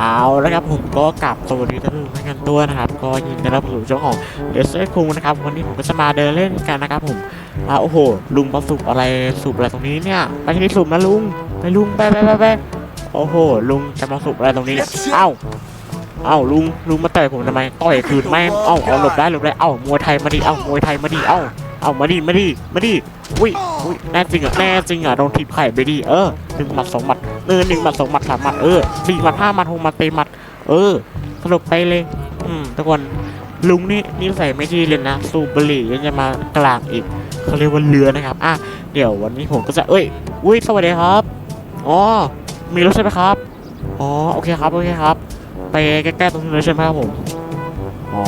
เอาแล้วครับผมก็กลับสวัสดีท่านผู้ชมทุกท่านด้วยนะครับ ก็ยินดีต้อนรับสู่ช่องของเดสเซอร์คุงนะครับ วันนี้ผมก็จะมาเดินเล่นกันนะครับผมอ่าโอ้โห ลุงมาสูบอะไรสูบอะไรตรงนี้เนี่ย ไปที่นี่สูบนะลุง ไปลุงไปไปไปไปโอ้โห ลุงจะมาสูบอะไรตรงนี้เนี่ยเอ้า เอ้าลุงลุงมาต่อยผมทำไม ต่อยคืนแม่งเอ้าเอาหลบได้หลบได้ เอ้ามวยไทยมาดิ เอ้ามวยไทยมาดิ เอ้า เอ้ามาดิมาดิมาดิ อุ้ยอุ้ยแน่จริงอะแน่จริงอะโดนทีบไข่ไปดิเออหนึ่งหมัดสองหมัดเออหนึ่งหมัดสองหมัดสามหมัดเออสี่หมัดห้าหมัดหกหมัดเตะหมัด เออสรุปไปเลย อืมทุกคนลุงนี่นิสัยไม่ดีเลยนะ สูบบุหรี่ยังจะมากลางอีกเขาเรียกว่าเรือนะครับอะเดี๋ยววันนี้ผมก็จะเอ้ยอุ้ยสวัสดีครับอ๋อมีรถใช่ไหมครับอ๋อโอเคครับโอเคครับ ไปใกล้ๆตรงนี้เลยใช่ไหมครับผมอ๋อ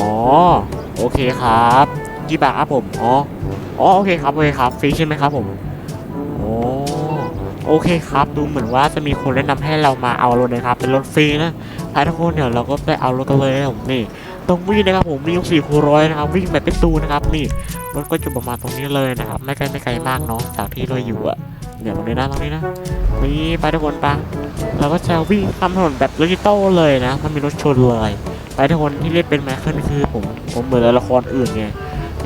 โอเคครับ กี่บาทครับผมอ๋ออ๋อโอเคครับโอเคครับฟรีใช่ไหมครับผมโอ้โอเคครับดูเหมือนว่าจะมีคนแนะนำให้เรามาเอารถนะครับเป็นรถฟรีนะท้ายทุกคนเดี๋ยวเราก็ไปเอารถกันเลยนะผมนี่ตรงวิ่งนะครับผมวิ่งสี่คูร้อยนะครับวิ่งแบบเป็นตูนะครับนี่รถก็อยู่ประมาณตรงนี้เลยนะครับไม่ไกลไม่ไกลมากเนาะจากที่เราอยู่อะเนี่ยตรงนี้นะตรงนี้นะนี่ไปทุกคนไปเราก็จะวิ่งข้ามถนนแบบดิจิตอลเลยนะมันมีรถชนเลยไปทุกคนที่เล่นเป็นแมคเคิลคือผมผมเหมือนละครอื่นไง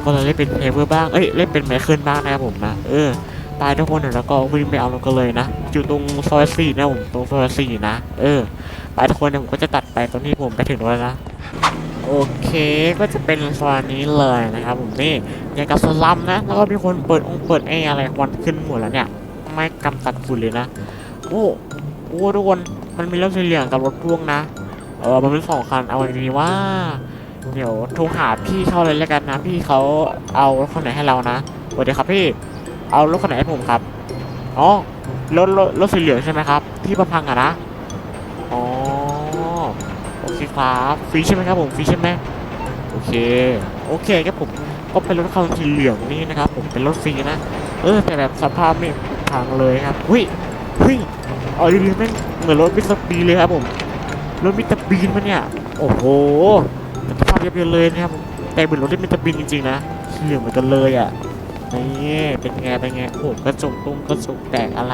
ก็เลยเล่นเป็นเพเวอร์บ้าง เอ้ยเล่นเป็นแมคเคิลบ้างนะครับผมนะ เออไปทุกคนเดี๋ยวก็วิ่งไปเอารถกันเลยนะอยู่ตรงซอยสี่นะผมตรงซอยสี่นะ เออ ไปทุกคนผมก็จะตัดไปตอนที่ผมไปถึงแล้วนะโอเคก็จะเป็นโซนนี้เลยนะครับผมนี่อย่างกับสลัมนะแล้วก็มีคนเปิดองค์เปิดไอ้อะไรควันขึ้นหมดแล้วเนี่ย ไม่กำตัดฝุ่นเลยนะโอ้โอ้ทุกคนมันมีรถสีเหลืองกับรถพ่วงนะเออมันเป็นสองคันเอาอย่างนี้ว่า เดี๋ยวโทรหาพี่เขาเลยแล้วกันนะ พี่เขาเอารถคันไหนให้เรานะสวัสดีครับพี่ เอารถคันไหนให้ผมครับ อ๋อ รถรถรถสีเหลืองใช่ไหมครับ ที่ประพังอะนะ อ๋อ โอเคครับ ฟรีใช่ไหมครับผมฟรีใช่ไหมโอเค โอเคครับผม ก็เป็นรถคันสีเหลืองนี่นะครับผม เป็นรถฟรีนะ เออ แต่แบบสภาพไม่พังเลยครับเฮ้ยเฮ้ยเอาดีๆแม่งเหมือนรถมิสเตอร์บีเลยครับผม รถมิสเตอร์บีนมาเนี่ย โอ้โห สภาพยับเยินเลยนะครับแต่เหมือนรถที่มิสเตบีนจริงๆนะเหลืองเหมือนกันเลยอะนี่เป็นไงเป็นไงโอ้โหกระจกตรงกระจกแตกอะไร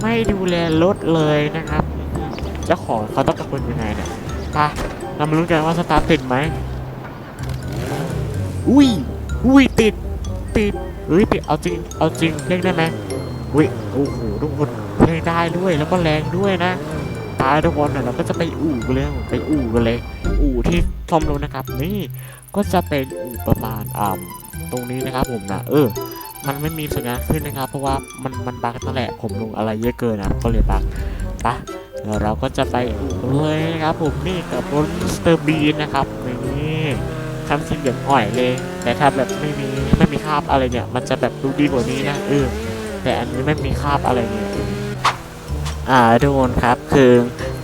ไม่ดูแลรถเลยนะครับเจ้าของเขาต้องเป็นคนยังไงเนี่ยไปเรามาลุ้นกันว่าสตาร์ทติดไหมอุ้ยอุ้ยติดติดเฮ้ยติดเอาจริงเอาจริงเรียกได้ไหมอุ้ยโอ้โหทุกคนเรียกได้ด้วยแล้วก็แรงด้วยนะ ตายทุกคนเดี๋ยวเราก็จะไปอู่กันเลยไปอู่กันเลย อู่ที่ซ่อมรถนะครับ นี่ก็จะเป็นอู่ประมาณอ่าตรงนี้นะครับ ผมนะเออ มันไม่มีสัญญาณขึ้นนะครับ เพราะว่ามันมันบั๊กนั่นแหละ ผมลงอะไรเยอะเกินนะก็เลยบั๊กปะเดี๋ยวเราก็จะไปอู่เลยนะครับ ผมนี่กับรถสเตอร์บีนนะครับนี่คันสีเหลืองอ่อยเลย แต่ถ้าแบบไม่มีไม่มีคาบอะไรเนี่ย มันจะแบบดูดีกว่านี้นะเออแต่อันนี้ไม่มีคาบอะไรเนี่ย อ่าทุกคนครับคือ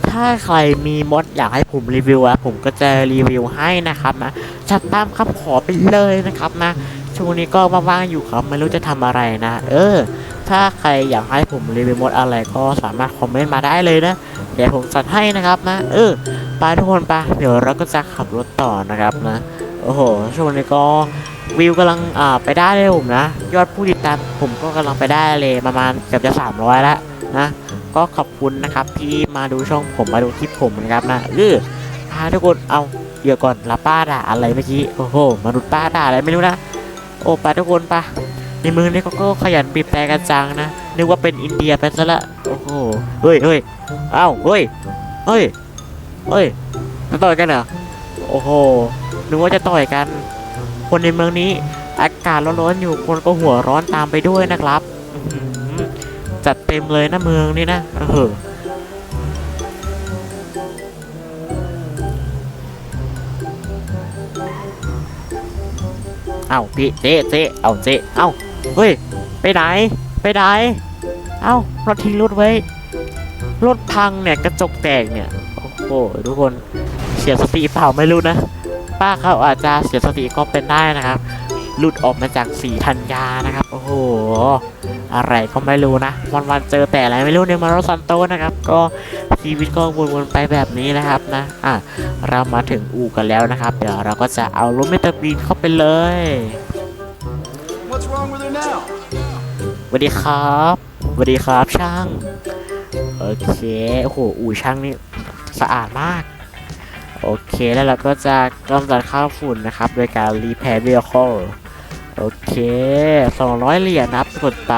ถ้าใครมีมดอยากให้ผมรีวิวอะผมก็จะรีวิวให้นะครับนะจัดตามคำขอไปเลยนะครับนะช่วงนี้ก็ว่างๆอยู่ครับไม่รู้จะทำอะไรนะ เออ ถ้าใครอยากให้ผมรีวิวมดอะไรก็สามารถคอมเมนต์มาได้เลยนะเดี๋ยวผมจัดให้นะครับนะ เออไปทุกคนไปเดี๋ยวเราก็จะขับรถต่อนะครับนะโอ้โหช่วงนี้ก็วิวกำลังอ่าไปได้เลยผมนะ ยอดผู้ติดตามผมก็กำลังไปได้เลยประมาณเกือบจะ300แล้วนะ ก็ขอบคุณนะครับที่มาดูช่องผมมาดูคลิปผมนะครับนะเออพาทุกคนเอาเดี๋ยวก่อนลาป้าด่าอะไรเมื่อกี้โอ้โหมนุษย์ป้าด่าอะไรไม่รู้นะโอ้ไปทุกคนไปในมือนี้เขาก็ขยันบีบแต่กันจังนะนึกว่าเป็นอินเดียไปซะละโอ้โหเฮ้ยเฮ้ยเอ้าเฮ้ยเฮ้ยเฮ้ยจะต่อยกันเหรอโอ้โหนึกว่าจะต่อยกัน คนในเมืองนี้อากาศร้อนๆอยู่คนก็หัวร้อนตามไปด้วยนะครับ จัดเต็มเลยนะเมืองนี้นะเออเอ้าพี่เจ๊เจ๊เอาเจ๊เอ้าเฮ้ย ไปไหน ไปไหน เอ้าเราทิ้งรถไว้ รถพังเนี่ย กระจกแตกเนี่ย โอ้โห ทุกคน เสียสติเปล่าไม่รู้นะ ป้าเขาอาจจะเสียสติก็เป็นได้นะครับ หลุดออกมาจากสีธัญญานะครับ โอ้โห อะไรก็ไม่รู้นะ วันๆเจอแต่อะไรไม่รู้ในมาราซันโตนะครับ ก็ชีวิตก็วนๆไปแบบนี้นะครับนะ อะ เรามาถึงอู่กันแล้วนะครับ เดี๋ยวเราก็จะเอารถเมตาบีนเข้าไปเลยสวัสดีครับสวัสดีครับช่าง โอเค โอ้โห อู่ช่างนี่สะอาดมาก โอเค แล้วเราก็จะกำจัดค่าวฝุ่นนะครับ โดยการ repair vehicle โอเค 200 เหรียญนะครับกดไป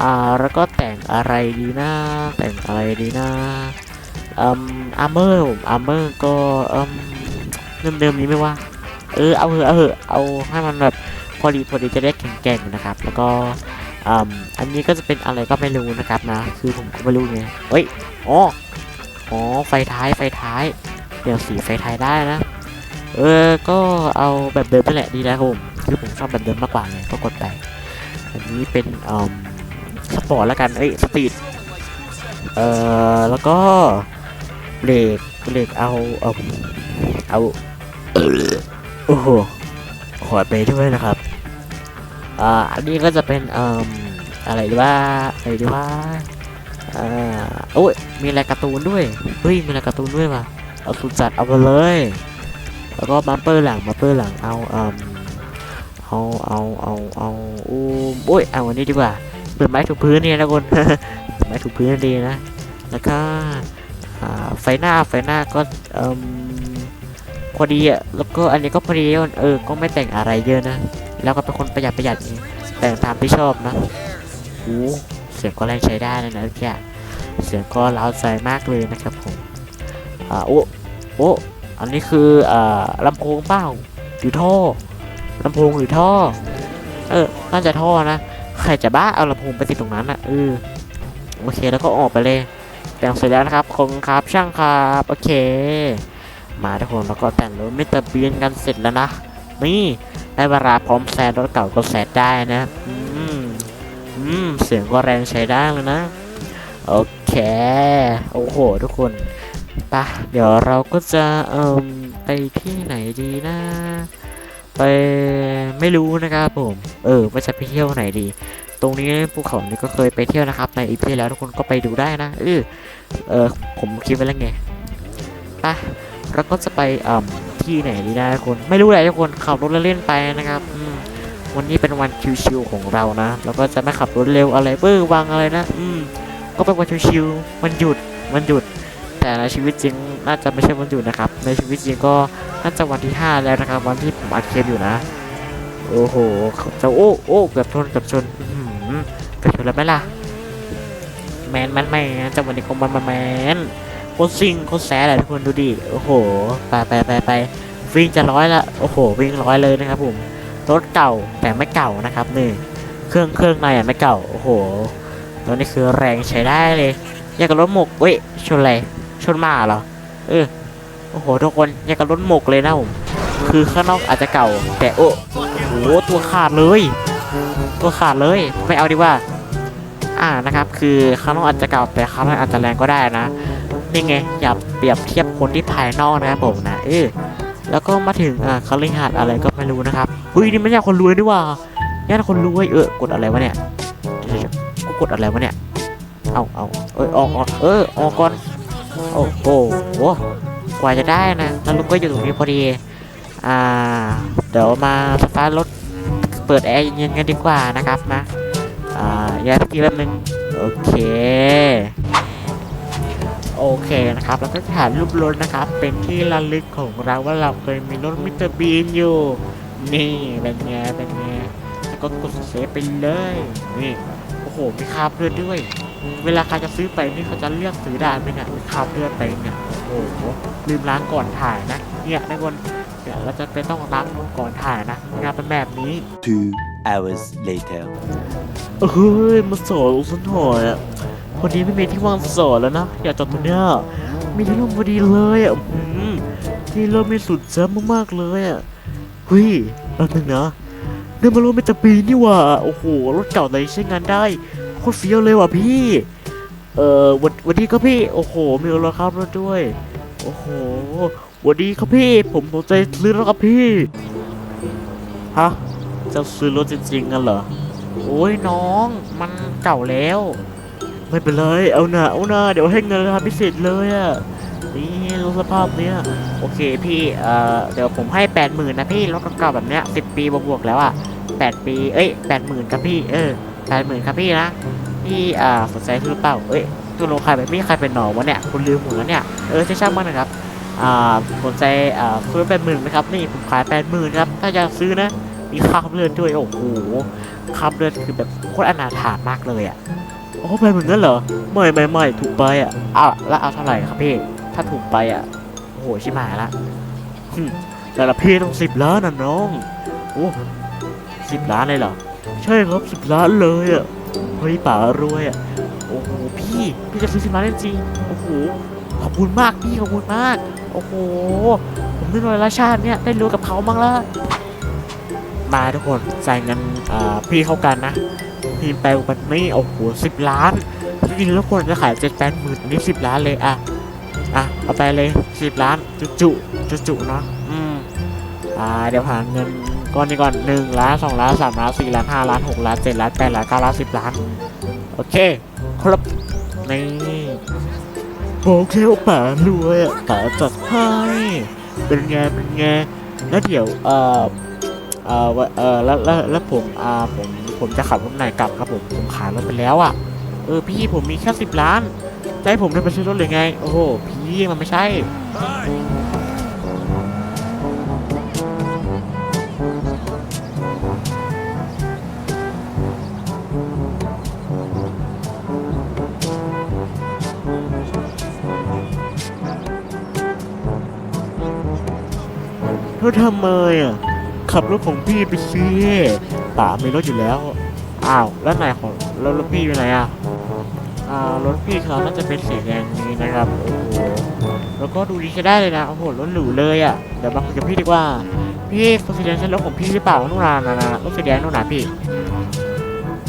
อ่า แล้วก็แต่งอะไรดีนะ แต่งอะไรดีนะอืมอาร์เมอร์อาร์เมอร์ก็อืมเดิมๆนี้ไม่ว่า เออ เอาเหอะเอาเหอะเอาให้มันแบบพอดีพอดีจะได้แข็งๆนะครับ แล้วก็อืมอันนี้ก็จะเป็นอะไรก็ไม่รู้นะครับนะ คือผมก็ไม่รู้ไงเฮ้ยอ๋ออ๋อ ไฟท้าย ไฟท้ายเปลี่ยนสีไฟท้ายได้นะ เออ ก็เอาแบบเดิมไปแหละดีแล้วผม คือผมชอบแบบเดิมมากกว่าไงก็กดไปอันนี้เป็นอืมสปอร์ตแล้วกันเอ้ยสปีดเอ่อแล้วก็เบรกเบรกเอาเอาเอาโอ้โหขอไปด้วยนะครับอ่าอันนี้ก็จะเป็นอืมอะไรดีว่าอะไรดีว่าอ่าโอ้ยมีอะไรการ์ตูนด้วยเฮ้ยมีอะไรการ์ตูนด้วยว่ะเอาสุดจัดเอาไปเลย แล้วก็บัมเปอร์หลังบัมเปอร์หลังเอาอืม เอาเอาเอาเอาอู้โอ้ยเอาอันนี้ดีกว่าเปิดไม้ถูพื้นเนี่ยนะคนไม้ถูพื้นดีนะแล้วก็ไฟหน้าไฟหน้าก็อืมพอดีอะแล้วก็อันนี้ก็พอดีเออก็ไม่แต่งอะไรเยอะนะ แล้วก็เป็นคนประหยัดประหยัดเองแต่งตามที่ชอบนะโอ้เสียงก็แรงใช้ได้เลยนะทุกอย่างเสียงก็เล้าใจมากเลยนะครับผมอ่าโอ้โอ้อันนี้คืออ่าลำโพงเปล่าหรือท่อ ลำโพงหรือท่อ เออ น่าจะท่อนะ ใครจะบ้าเอาลำโพงไปติดตรงนั้นอะเออโอเคแล้วก็ออกไปเลย แต่งเสร็จแล้วนะครับคงครับช่างครับ โอเค มาทุกคนแล้วก็แต่งรถมิเตอร์บีนกันเสร็จแล้วนะ นี่ได้เวลาพร้อมแซดรถเก่าก็แซดได้นะ อืมอืมเสียงก็แรงใช้ได้เลยนะ โอเค โอ้โห ทุกคนปะเดี๋ยวเราก็จะเอ่มไปที่ไหนดีนะ ไปไม่รู้นะครับผม เออว่าจะไปเที่ยวไหนดี ตรงนี้ภูเขานี้ก็เคยไปเที่ยวนะครับ ในอีพีแล้วทุกคนก็ไปดูได้นะเออเออผมคิดไว้แล้วไงไปะเราก็จะไปอ่าที่ไหนดีนะทุกคน ไม่รู้แหละทุกคนขับรถเล่นไปนะครับอืวันนี้เป็นวันชิวๆของเรานะแล้วก็จะไม่ขับรถเร็วอะไรเบอร์วังอะไรนะ อืมก็เป็นวันชิวๆมันหยุดมันหยุด แต่ในชีวิตจริง น่าจะไม่ใช่วันหยุดนะครับ ในชีวิตจริงก็น่าจะวันที่ 5 แล้วนะครับ วันที่ผมอัดคลิปอยู่นะ โอ้โหจะโอ้โอ้เกือบชนเกือบชนหือเกือบชนแล้วไหมล่ะ แมนแมนแมนจังหวะนี้คงมันมาแมนโคตรซิงโคตรแซ่เลยทุกคนดูดิ โอ้โห ไปไปไปไปวิ่งจะร้อยละ โอ้โห วิ่งร้อยเลยนะครับผมรถเก่าแต่ไม่เก่านะครับนี่เครื่องเครื่องในอะไม่เก่าโอ้โหตัวนี้คือแรงใช้ได้เลยอยากกับรถหมกเว้ยชนอะไรชนหมาเหรอ เออ โอ้โห ทุกคนอยากกับรถหมกเลยนะผม คือข้างนอกอาจจะเก่า แต่โอ้โห ตัวขาดเลย ตัวขาดเลย ไม่เอาดีกว่า อ่า นะครับ คือข้างนอกอาจจะเก่า แต่ข้างในอาจจะแรงก็ได้นะ นี่ไง อย่าเปรียบเทียบคนที่ภายนอกนะครับผมนะ เออ แล้วก็มาถึง อ่าคฤหาสน์อะไรก็ไม่รู้นะครับอุ้ย นี่ไม่ใช่คนรวยนี่หว่าย่านคนรวย เออ กดอะไรวะเนี่ยกูกดอะไรวะเนี่ย เอาเอาเอ้ยออกออกเออ ออกก่อน อ้โหกว่าจะได้นะแล้วลุงก็อยู่ตรงนี้พอดี อ่า เดี๋ยวมาสตาร์ทรถเปิดแอร์เย็นๆกันดีกว่านะครับนะ อ่าย้ายไปทีแป๊บนึง โอเค โอเคนะครับ แล้วก็ถ่ายรูปรถนะครับ เป็นที่ระลึกของเราว่าเราเคยมีรถมิสเตอร์บีนอยู่ นี่เป็นไงเป็นไงแล้วก็กดเซฟไปเลย นี่ โอ้โห มีคราบเลือดด้วย เวลาใครจะซื้อไปนี่เขาจะเลือกซื้อได้ไหมเนี่ยมีคราบเลือดไปเนี่ยโอ้โหลืมล้างก่อนถ่ายนะเนี่ยทุกคนเดี๋ยวเราจะเป็นต้องล้างก่อนถ่ายนะงานเป็นแบบนี้ Two hours later. เฮ้ยมาสอนอุสนหอยอะพอดีไม่มีที่วางสอนแล้วนะอยากจอดตรงเนี้ยมีที่ลงพอดีเลยอะอืมที่เรามีสุดเจ้ามากๆเลยอะเฮ้ยอันนึงนะเนี่ยมันรถเมตาปีนี่หว่าโอ้โหรถเก่าเลยใช้งานได้ โคตรเฟี้ยวเลยว่ะพี่ เอ่อวันวันนี้ก็พี่ โอ้โห มีรถขับรถด้วย โอ้โห วันดีครับพี่ ผมสนใจซื้อรถครับพี่ ฮะ จะซื้อรถจริงๆกันเหรอ โอ้ยน้อง มันเก่าแล้ว ไม่เป็นไร เอาหน่าเอาหน่าเดี๋ยวให้เงินราคาพิเศษเลยอะ่ะนี่รถสภาพเนี้ย โอเคพี่ เอ่อ เดี๋ยวผมให้แปดหมื่นนะพี่ รถเก่าๆแบบเนี้ยสิบปีบวกๆแล้วอะ่ะแปดปี เอ้ยแปดหมื่นครับพี่ เออ แปดหมื่นครับพี่นะพี่อ่าสนใจซื้อหรือเปล่าเอ้ยตัวลงใครแบบมีใครเป็นหนอวะเนี่ยคุณลืมหมแล้วเนี่ยเออใช่ช่างมันนะครับอ่าสนใจอ่าซื้อแปดหมื่นไหมครับนี่ผมขายแปดหมื่นครับถ้าอยากซื้อนะมีค่าขับเลือนด้วยโอ้โหค่าขับเลือนคือแบบโคตรอนาถามากเลยอะโอ้แปดหมื่นนั่นเหรอไม่ไม่ไม่ถูกไปอะอ้าวแล้วเอาเท่าไหร่ครับพี่ถ้าถูกไปอะโอ้โหชิบหายละแต่ละพี่ต้องสิบล้านนะน้องโอ้สิบล้านเลยเหรอ ช่ครับสิบล้านเลยอะเฮ้ยป๋ารวยอะโอ้โหพี่พี่จะซื้อสิบล้านจริงโอ้โหขอบคุณมากพี่ขอบคุณมาก โอ้โห ผมไม่รวยละชาติเนี่ยได้รู้กับเขาบ้างละมาทุกคนจ่ายเงินอ่าพี่เข้ากันนะพี่ไปวันนี้โอ้โหสิบล้านจริงๆแล้วควรจะขายเจ็ดแปดหมื่นอันนี้สิบล้านเลยอะอะเอาไปเลยสิบล้านจุจุจุจุเนาะอืมอ่าเดี๋ยวหาเงิน ก้อนนี้ก่อนหนึ่งล้านสองล้านสามล้านสี่ล้านห้าล้านหกล้านเจ็ดล้านแปดล้านเก้าล้านสิบล้านโอเค ครับนี่บอกแค่ว่าป๋ารวยอะป๋าจัดให้เป็นไงเป็นไงแล้วเดี๋ยวเอ่อเอ่อเอ่อแล้วแล้วแล้วผมอ่าผมผมจะขับรถไหนกลับครับผมผมขายรถไปแล้วอะเออพี่ผมมีแค่สิบล้านจะให้ผมได้ไปซื้อรถเลยไง โอ้โหพี่มันไม่ใช่ แล้วทำไมอะ ขับรถของพี่ไปซิป๋ามีรถอยู่แล้ว อ้าว แล้วไหนของรถพี่อยู่ไหนอะ อ่ารถพี่เขาน่าจะเป็นสีแดงนี้นะครับ โอ้โห แล้วก็ดูดีใช้ได้เลยนะ โอ้โห รถหรูเลยอะ เดี๋ยวมาคุยกับพี่ดีกว่า พี่รถสีแดงใช่รถของพี่หรือเปล่านู่นน่ะนะนะรถสีแดงนู่นน่ะพี่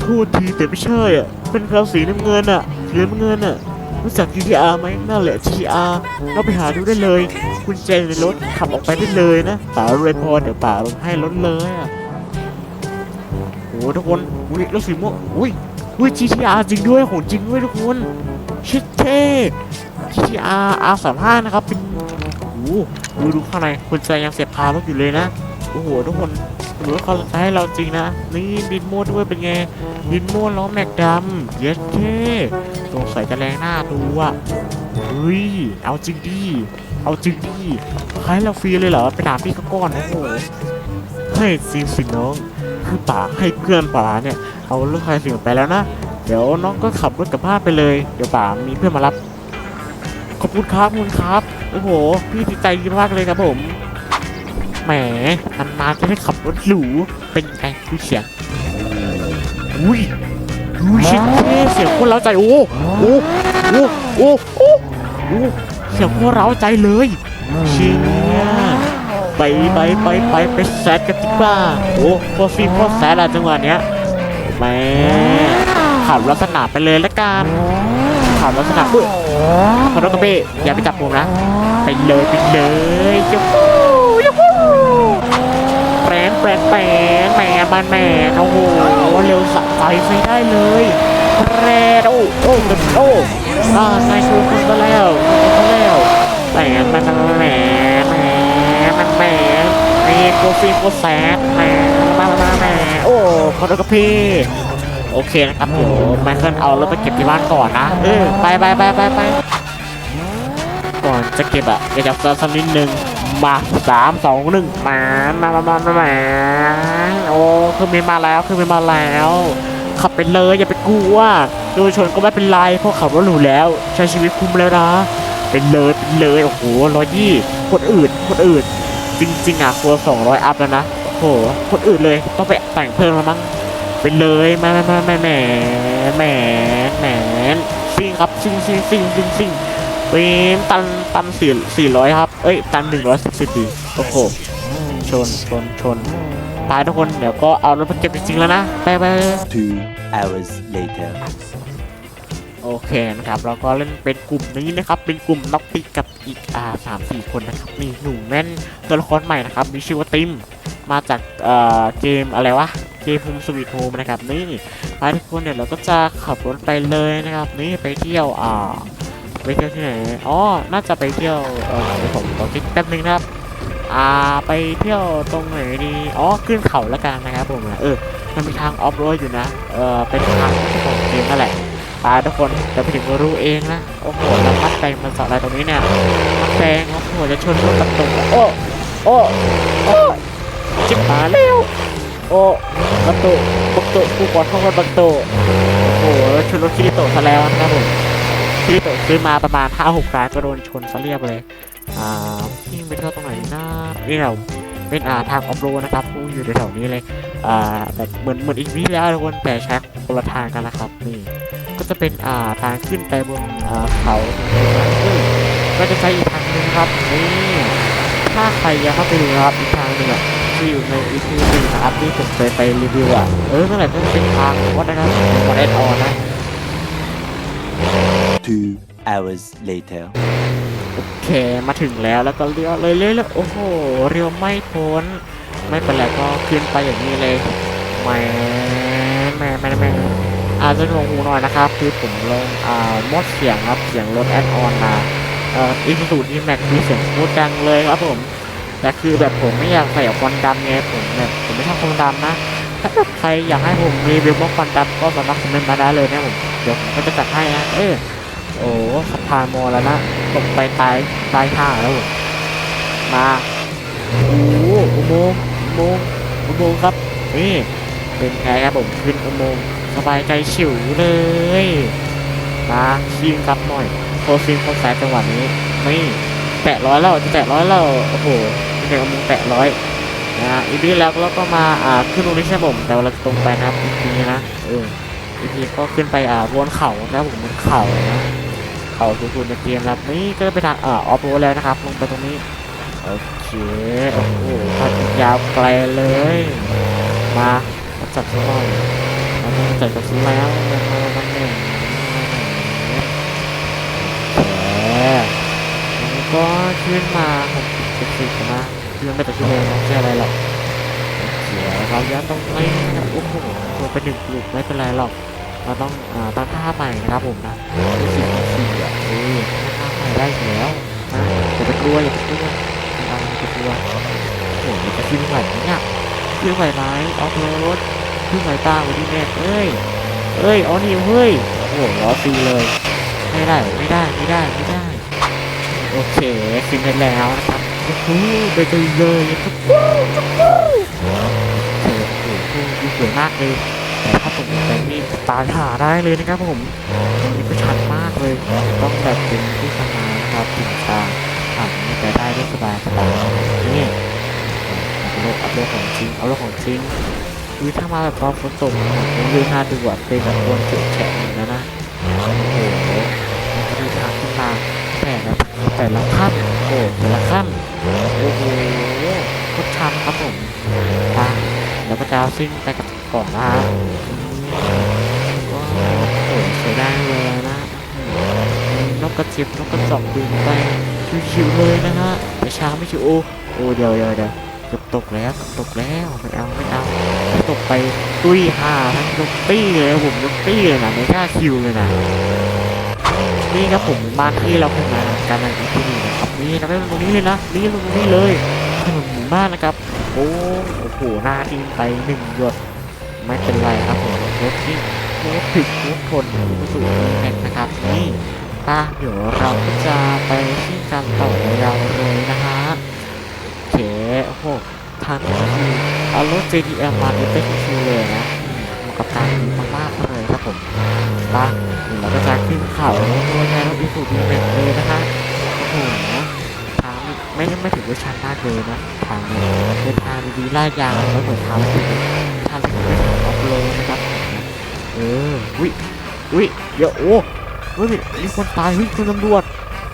พูดทีแต่ไม่ใช่อะ เป็นคราวสีน้ำเงินอะสีน้ำเงินอะ รู้จัก GTR ไหมนั่นแหละ GTR เราไปหาดูได้เลยกุญแจในรถขับออกไปได้เลยนะป๋ารวยพอเดี๋ยวป๋าลงให้รถเลยอะโอ้ทุกคนอุ้ยรถสีม่วงอุ้ยอุ้ย GTR จริงด้วยของจริงด้วยทุกคนชิดเท่ GTR R35 นะครับเป็นโอ้โหดูดูข้างในกุญแจยังเสียบคารถอยู่เลยนะ โอ้โหทุกคนหรือว่าเขาจะให้เราจริงนะ นี่ดินโม่ด้วยเป็นไงดินโม่ล้อแม็กดำเย็ดเท่สงสัยจะแรงหน้าดูอะเฮ้ยเอาจริงดิเอาจริงดิให้เราฟรีเลยเหรอไปถามพี่เขาก่อนโอ้โหให้จริงสิน้องคือป๋าให้เพื่อนป๋าเนี่ย เอารถใครสิ่งไปแล้วนะเดี๋ยวน้องก็ขับรถกลับบ้านไปเลย เดี๋ยวป๋ามีเพื่อนมารับขอบคุณครับขอบคุณครับ โอ้โห พี่ดีใจมากเลยครับผม แหมนานๆจะได้ขับรถหรู เป็นไงดูเสียง อุ้ยดูชิดเท่เสียงคนเล้าใจโอ้โอ้ โอ้ โอ้ โอ้ โอ้เสียงคนเร้าใจเลยเชียไปไปไปไปไปแซดกันดีกว่าโอ้โคตรฟิล์มโคตรแซดอะจังหวะเนี้ยแหม่ขับลักษณะไปเลยละกันขับลักษณะอุ้ยขอโทษครับพี่อย่าไปจับผมนะ ไปเลยไปเลยยูฮูยูฮู แปรนแปรนแหมมันแหมโอ้โหเร็วสับไฟไม่ได้เลยแรนโอ้โอ้โอ้อ่านายชูคุณก็แล้วก็แล้วแหมมันแหมแหมมันแหมไอ้โกฟีโกแซดแหมมามาแหมโอ้ขอโทษครับพี่โอเคนะครับเดี๋ยวไมเคิลเอารถไปเก็บที่บ้านก่อนนะเออไปไปไปไปไปก่อนจะเก็บอะเดี๋ยวจะเติมสักนิดนึง มาสามสองหนึ่งมามามามามามโอ้คือมีมาแล้วคือมีมาแล้ว ขับไปเลยอย่าไปกลัวโดนชนก็ไม่เป็นไรเพราะขับรถหรูแล้ว ใช้ชีวิตคุ้มแล้วนะเป็นเลยเป็นเลยโอ้โหร้อยยี่คนอื่นคนอื่น จริงๆอะครัวสองร้อยอัพแล้วนะโอ้โหคนอื่นเลยต้องไปแต่งเพิ่มแล้วมั้งเป็นเลยแม่แม่แม่แม่แหมแหมแหมซิ่งครับซิ่งซิ่งซิ่งซิ่งซิ่ง เป็นตันตันสี่สี่ร้อยครับ เอ้ย ตันหนึ่งร้อยสิบสิบดีโอ้โห ชน ชน ชน ตายทุกคน เดี๋ยวก็เอารถไปเก็บจริงๆแล้วนะไปไปไป Two hours later. โอเคนะครับ เราก็เล่นเป็นกลุ่มนี้นะครับ เป็นกลุ่มน็อกปิกกับอีกอ่าสามสี่คนนะครับ มีหนุ่มแม่นตัวละครใหม่นะครับ มีชื่อว่าติม มาจากเอ่อเกมอะไรวะ เกม Home Sweet Home นะครับ นี่ไปทุกคนเนี่ยเราก็จะขับรถไปเลยนะครับ นี่ไปเที่ยวอ่า ไปเที่ยวที่ไหนอ๋อน่าจะไปเที่ยวเออผมขอคิดแป๊บนึงนะครับอ่าไปเที่ยวตรงไหนดีอ๋อขึ้นเขาละกันนะครับผมเออมันมีทางออฟโรดอยู่นะเออเป็นทางของเกมนั่นแหละตาทุกคนจะไปถึงรู้เองนะโอ้โหแล้วมัดแตงมันสอดอะไรตรงนี้เนี่ยมัดแตงโอ้โหจะชนรถประตูโอ้โอ้โอ้จิบหาแล้วโอ้ประตูประตูกูขอโทษประตูโอ้โหชนรถคิริโตะซะแล้วนะครับผม คิริโตะซื้อมาประมาณห้าหกร้านก็โดนชนซะเรียบเลยอ่าพี่ไปเที่ยวตรงไหนนะนี่เราเป็นอ่าทางออฟโรดนะครับกูอยู่แถวๆนี้เลยอ่าแต่เหมือนเหมือนอีกวิแล้วทุกคนแต่ใช้คนละทางกันนะครับนี่ก็จะเป็นอ่าทางขึ้นไปบนอ่าเขาซึ่งก็จะใช้อีกทางหนึงครับนี่ถ้าใครอยากเข้าไปดูนะครับอีกทางหนึ่งอะที่อยู่ในอีพีหนึ่งนะครับที่ผมเคยไปรีวิวอะเออนั่นแหละก็จะเป็นทางวัดนะครับวัดแอดออนนะ Two hours later. โอเค มาถึงแล้วแล้วก็เลี้ยวเลยเล้ยเลยโอ้โหเลี้ยวไม่พ้น ไม่เป็นไรก็ขึ้นไปอย่างนี้เลยแหม่แหม่แหม่แหม่อาจจะงงหูหน่อยนะครับ คือผมลงอ่ามดเสียงครับ เสียงรถแอดออนมาเอ่ออีซูซูดีแม็กมีเสียงพูดดังเลยครับผม แต่คือแบบผมไม่อยากใส่ควันดำไงผมแบบผมไม่ชอบควันดำนะ ถ้าใครอยากให้ผมรีวิวมดควันดำก็สามารถคอมเมนต์มาได้เลยนะผม เดี๋ยวผมก็จะจัดให้นะ เออ โอ้สะพานมอแล้วนะตกไปตายตายห่าแล้วมาโอ้โหอุโมงค์อุโมงค์อุโมงค์ครับนี่เป็นไงครับผมขึ้นอุโมงค์สบายใจฉิวเลยมาชิงครับหน่อยโคซิงโคแซจังหวะนี้นี่แตะร้อยแล้วจะแตะร้อยแล้วโอ้โหเป็นอุโมงค์แตะร้อยนะอีพีแล้วแล้วก็มาอ่าขึ้นตรงนี้ใช่ผมแต่เราจะตรงไปนะครับอีพีนะเอออีพีก็ขึ้นไปอ่าบนเขานะผมบนเขานะ เขาสูงๆในเกมครับนี่ก็ไปทางเอ่อออฟโรดแล้วนะครับลงไปตรงนี้โอเคโอ้โหทางยาวไกลเลย มาจัดซะหน่อยมาจัดกันซะแล้วมามามาหนึ่งแหมก็ขึ้นมาหกสิบเจ็ดสิบนะขึ้นไม่แต่ชั่วโมงไม่ใช่อะไรหรอกโอเคเราย้อนตรงนี้นะโอ้โหตัวเป็นหนึ่งกลุ่มไม่เป็นไรหรอก เราต้องอ่าตั้งค่าใหม่นะครับผมนะสึกว่า สี่อะเออตั้งค่าใหม่ได้แล้วนะอย่าไปกลัวอย่าไปกลัวอย่าไปกลัวโอ้โหจะขึ้นไหวไหมเนี่ยขึ้นไหวไหมออฟโรดขึ้นไหวตาวันนี้แม่เอ้ยเอ้ยออนิวเฮ้ยโอ้โหล้อฟีเลยไม่ได้ไม่ได้ไม่ได้ไม่ได้ โอเคขึ้นได้แล้วนะครับโอ้โหไปกันเลยจุ๊บปุ๊บจุ๊บปุ๊บโอ้โหดูสวยมากเลย แต่ถ้าผมแต่งนี่ตายหาได้เลยนะครับผมนี่ก็ชันมากเลยต้องแบบเป็นผู้ชำนาญนะครับถึงจะผ่านนี้ไปได้ด้วยสบายสบายนี่โลกอัพโลกของจริงเอาโลกของจริงคือถ้ามาแบบตอนฝนตกผมยืนหน้าดูอะเป็นแบบคนจ็บแฉะอย่างนั้นนะโอ้โหมันก็มีทางขึ้นมาแต่ละแต่ละขั้นโอ้แต่ละขั้นโอ้โหก็ชันครับผมไปแล้วก็จะเอาซิ่ ก่อนนะฮะว้าวโอ้ยใช้ได้เลยนะนกกระจิบนกกระจอกบินไปชิวๆเลยนะฮะแต่ช้าไม่ชิวโอ้โอ้เดี๋ยวเดี๋ยวเดี๋ยวเกือบตกแล้วตกแล้วไม่เอาไม่เอาตกไปตุ้ยห่าทั้งยกตี้เลยผมยกตี้เลยนะไม่กล้าคิวเลยนะนี่ครับผมบ้านที่เราขึ้นมาการนันที่นี่นะครับนี่นะไม่ตรงนี้เลยนะนี่ตรงนี้เลยถนนหมู่บ้านนะครับโอ้โอ้โหหน้าทีมไปหนึ่งหยด ไม่เป็นไรครับผมรถที่รถถึกรถทนสู่แม็กนะครับนี่ป้าเดี๋ยวเราก็จะไปที่การต่อเราเลยนะฮะโอเคโอ้โหทางนี้คือเอารถ JDM มาเนี่ยเป็นคิวเลยนะเหมาะกับการดีมากๆเลยครับผมป้าเดี๋ยวเราก็จะขึ้นเขาโดยใช้รถอีซูดีแม็กเลยนะฮะโอ้โหทาง ไม่ไม่ไม่ถือว่าชันมากเลยนะทางเนี่ยเป็นทางดีๆลาดยางแล้วเหมือนทางที่ทางที่ผมออฟโรดนะครับเออวิวิเดี๋ยวโอ้เฮ้ยมีคนตายเฮ้ยคุณตำรวจ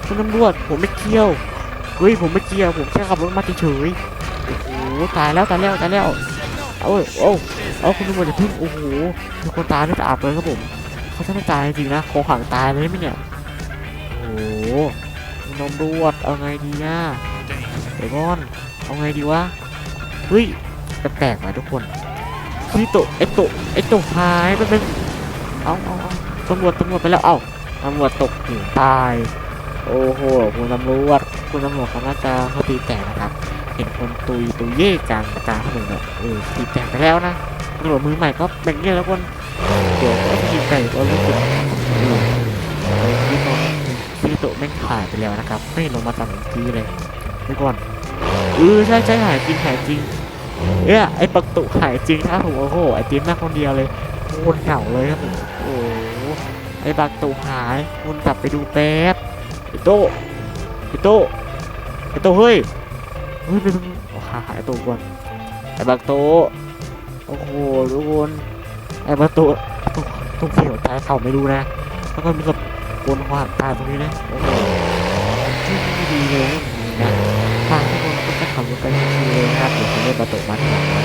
คุณตำรวจผมไม่เกี่ยวเฮ้ยผมไม่เกี่ยวผมแค่ขับรถมาเฉยๆโอ้โหตายแล้วตายแล้วตายแล้วเอาเว้ยโอ้เอาคุณตำรวจจะพึ่งโอ้โหมีคนตายไม่ตาบเลยครับผมเขาจะไม่ตายจริงๆนะคอหังตายเลยไหมเนี่ยโอ้โหคุณตำรวจเอาไงดีนะเดี๋ยวก่อนเอาไงดีวะเฮ้ยแปลกๆว่ะทุกคนพี่ตุไอโตไอโตหายไปเป็นเอาเอาเอาตำรวจตำรวจไปแล้วเอ้าตำรวจตกหิวตาย โอ้โหคุณตำรวจคุณตำรวจเขาน่าจะเขาตีแตกนะครับ เห็นคนตุยตุยเย่กลางกลางถนนแบบเออตีแตกไปแล้วนะตำรวจมือใหม่ก็แบ่งเงี้ยแล้วคนเดี๋ยวก็จะยิงไก่ก็รู้สึกอืมเออที่ตรงที่โตแม่งหายไปแล้วนะครับ ไม่ลงมาจากเมื่อกี้เลยเดี๋ยวก่อน เออใช่ใช่หายจริงหายจริงเอ้ยไอ้ปักตุหายจริงนะครับผมโอ้โหไอ้ติ๊มนั่งคนเดียวเลยโคตรเหงาเลยครับผมโอ้โหไอ้ปักตุหายคุณกลับไปดูแป๊บไอ้โตะไอ้โตะไอ้โตะเฮ้ยเฮ้ยไปดูโอ้หาหายไอ้โตะก่อนไอ้ปักตุโอ้โหทุกคนไอ้ปักตุตุตุเขียวใจเขาไม่รู้นะแล้วก็มีกับกวนความตายตรงนี้นะโอ้โหที่ไม่ดีเลยนะทางทุกคน ก็จะขับรถไปชิวๆเลยนะครับเดี๋ยวเขาเรียกประตูมาทีหลังนะ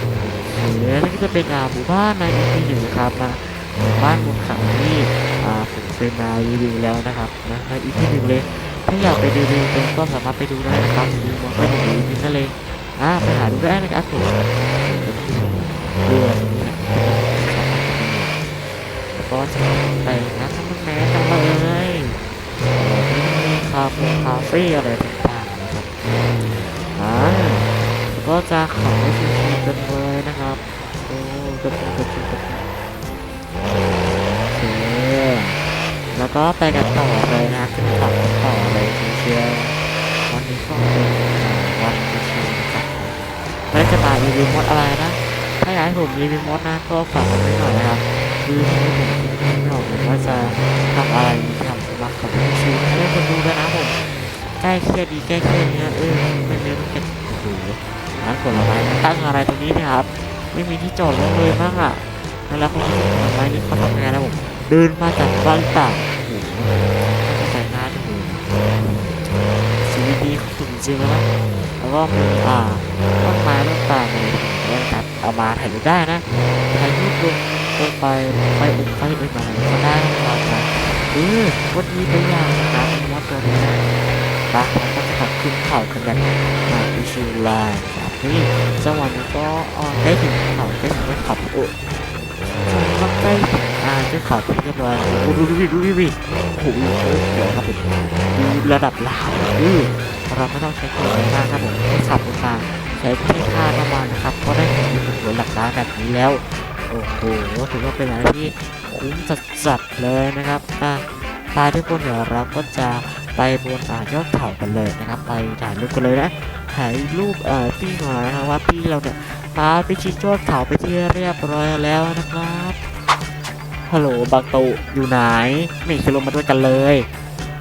โอเคนี่ก็จะเป็นอาหมู่บ้านในอีพีหนึ่นะครับนะหมู่บ้านบนเขาที่ผมเป็นมารีวิวแล้วนะครับนะในอีพีหนึ่งเลยถ้าอยากไปดูรีวิวก็สามารถไปดูได้นะครับรีวิวไปดูรีวิวนั่นเลยอ่าไปหาดูได้นะครับผมเรือนแล้วก็จะไปนะทั้งแม้จังเลยมีคาเฟ่คาเฟ่อะไรต่างๆนะครับ ก็จะขับไปชิวๆกันเลยนะครับโอ้กระปุกกระปุกกระปุกโอเคแล้วก็ไปกันต่อเลยนะขึ้นขับกันต่อเลยเชียววันนี้ก็เป็นวันชิวๆนะครับไม่ได้จะมารีวิวมดอะไรนะถ้าอยากให้ผมรีวิวมดนะก็ฝากกันไว้หน่อยนะครับคือที่ผมไม่ออกเลยว่าจะทำอะไรทำสำหรับกับชิวๆให้ได้คนดูด้วยนะผม ล้เครียดดีใกล้เครียดเนี้ยเออไม่เน้นกันโอ้โหร้านผลไม้ตั้งอะไรตรงนี้นะครับ ไม่มีที่จอดรถเลยมั้งอะแล้วเขาที่ผลไม้นี่เขาทำงไงนะผมเดินมาจากบ้านต่างโอ้โหใส่หน้าดูชีวิตดีสุดจริงแล้วนะแล้วก็มีอ่าต้นไม้ต่างๆเลยนะครับเอามาถ่ายรูปได้นะถ่ายรูปลงลงไปไปเอ็นไปเอ็นมาไหนก็ได้นะครับเออวันนี้ไปอย่างนะครับมอสตัวนี้ ปะแล้วก็ขับขึ้นเขากันแบบมาดิชิวไลน์ครับนี่จังหวะนี้ก็อ่าใกล้ถึงเขาใกล้ถึงไม่ขับโอ้ก็ใกล้ถึงอ่าจะขับเรียบร้อยโอ้ดูดูดิดูดิดิโอ้โหเดี๋ยวครับผมดูระดับลาวอือเราไม่ต้องใช้เความแรงมากครับผมแค่ขับรถมาใช้แค่ค่าน้ำมันนะครับ ก็ได้เห็นเป็นหัวหลักล้านแบบนี้แล้วโอ้โหถือว่าเป็นอะไรที่คุ้มจัดๆเลยนะครับอะไปทุกคนเดี๋ยวเราก็จะ ไปบนอ่ายอดเขากันเลยนะครับ ไปถ่ายรูปกันเลยนะถ่ายรูปเอ่อพี่หน่อยนะครับว่าพี่เราเนี่ยพาไปชิดยอดเขาไปที่เรียบร้อยแล้วนะครับฮัลโหลบางตูอยู่ไหนไม่เคยลงมาด้วยกันเลย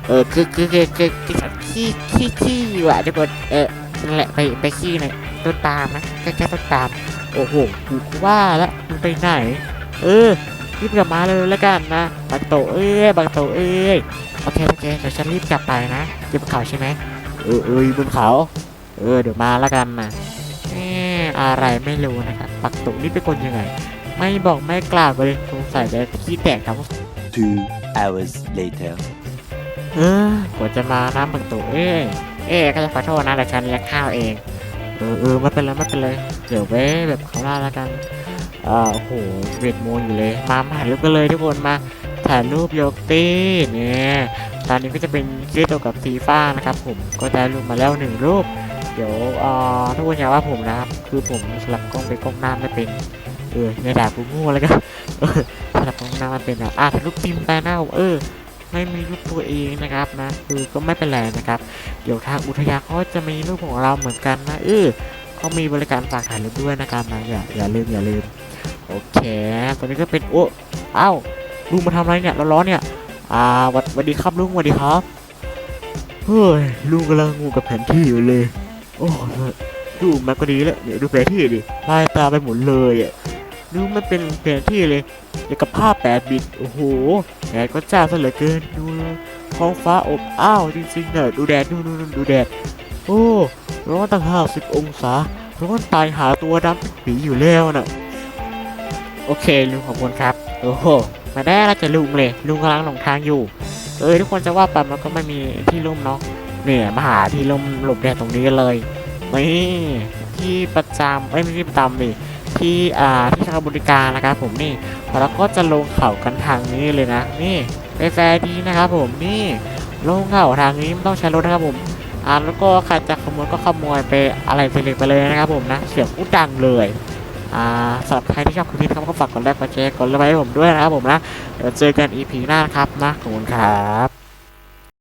เออคือคือคือคือคือขี้ขี้ขี้อยู่อะทุกคนเออนั่นแหละไปไปขี้ในต้นตาลนะแค่แค่ต้นตาลโอ้โหกูว่าแล้วมึงไปไหน เออรีบกลับมาเลยแล้วกันนะบางโตเอ้ยบางโตเอ้ย โอเคโอเคเดี๋ยวฉันรีบกลับไปนะอยู่บนเขาใช่ไหมเออเอออยู่บนเขา เออเดี๋ยวมาแล้วกันนะเอ่ออะไรไม่รู้นะครับปักตุนี่เป็นคนยังไง ไม่บอกไม่กล่าวเลยสงสัยจะขี้แตกครับ Two hours later. เออกว่าจะมาน้ำปักตุเอ้ยเอ้ยก็จะขอโทษนะแต่ฉันเลี้ยงข้าวเอง เออเออไม่เป็นไรไม่เป็นไรเดี๋ยวไว้แบบเขาล่าแล้วกันอ่าโอ้โหเวทโมนอยู่เลย มามาถ่ายรูปกันเลยทุกคนมา ถ่ายรูปโยกตี้เนี่ยตอนนี้ก็จะเป็นคลิปเกี่ยวกับทีฟ้านะครับผมก็ได้รูปมาแล้วหนึ่งรูป เดี๋ยวเอ่อทุกคนอย่าว่าผมนะครับ คือผมสลับกล้องไปกล้องหน้าไม่เป็นเออในด่ากูงูแล้วก็เออสลับกล้องหน้าไม่เป็นอะอะถ่ายรูปทีมไปหน้าเออไม่มีรูปตัวเองนะครับนะคือก็ไม่เป็นไรนะครับ เดี๋ยวทางอุทยานเขาจะมีรูปของเราเหมือนกันนะเออเขามีบริการฝากถ่ายรูปด้วยนะครับนะอย่าอย่าลืมอย่าลืมโอเคตอนนี้ก็เป็นโอ้เอ้า ลุงมาทำอะไรเนี่ยร้อนๆเนี่ย อ่าวัดวัดดีครับลุงวัดดีครับ เฮ้ยลุงกำลังงูกับแผนที่อยู่เลย โอ้ยดูมาก็ดีแล้วเนี่ยดูแผนที่ดิลายตาไปหมดเลยอะดูไม่เป็นแผนที่เลยอย่างกับภาพแปดบิตโอ้โหแดดก็จ้าซะเหลือเกินดูท้องฟ้าอบอ้าวจริงๆเนี่ยดูแดดดูดูดูแดดโอ้ร้อนตั้งห้าสิบองศาร้อนตายหาตัวดำผีอยู่แล้วน่ะโอเคลุงขอบคุณครับ โอ้โห มาได้แล้วจะลุงเลยลุงกำลังหลงทางอยู่ เออทุกคนจะว่าไปมันก็ไม่มีที่ร่มเนาะเนี่ยมาหาที่ร่มหลบแดดตรงนี้เลยนี่ที่ประจำไม่ใช่ที่ประจำดิที่อ่าที่ใช้บริการนะครับผมนี่แล้วก็จะลงเขากันทางนี้เลยนะ นี่ไปแฟร์ดีนะครับผมนี่ลงเขาทางนี้ไม่ต้องใช้รถนะครับผมอ่าแล้วก็ใครจะขโมยก็ขโมยไปอะไรไปเลยไปเลยนะครับผมนะเสียงพูดดังเลย สำหรับใครที่ชอบคลิปนี้ครับก็ฝากกดไลค์กดแชร์กดไลค์ให้ผมด้วยนะครับผมนะเดี๋ยวเจอกัน EP หน้านครับนะขอบคุณครับ